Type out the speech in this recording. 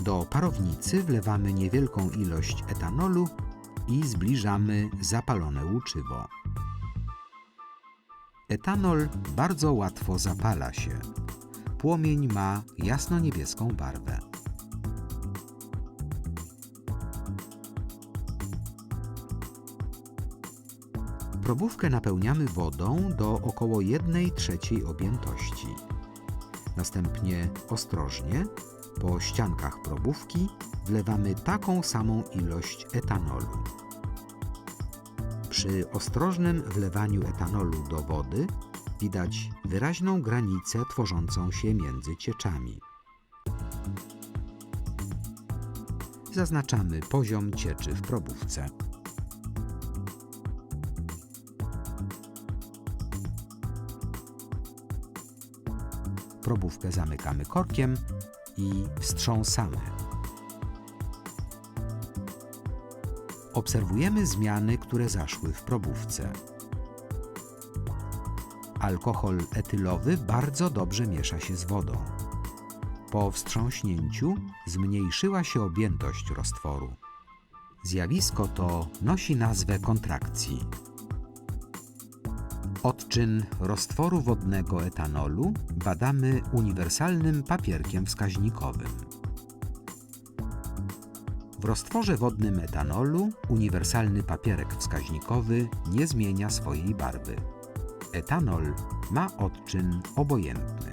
Do parownicy wlewamy niewielką ilość etanolu i zbliżamy zapalone łuczywo. Etanol bardzo łatwo zapala się. Płomień ma jasno-niebieską barwę. Probówkę napełniamy wodą do około 1 trzeciej objętości. Następnie ostrożnie po ściankach probówki wlewamy taką samą ilość etanolu. Przy ostrożnym wlewaniu etanolu do wody widać wyraźną granicę tworzącą się między cieczami. Zaznaczamy poziom cieczy w probówce. Probówkę zamykamy korkiem i wstrząsamy. Obserwujemy zmiany, które zaszły w probówce. Alkohol etylowy bardzo dobrze miesza się z wodą. Po wstrząśnięciu zmniejszyła się objętość roztworu. Zjawisko to nosi nazwę kontrakcji. Odczyn roztworu wodnego etanolu badamy uniwersalnym papierkiem wskaźnikowym. W roztworze wodnym etanolu uniwersalny papierek wskaźnikowy nie zmienia swojej barwy. Etanol ma odczyn obojętny.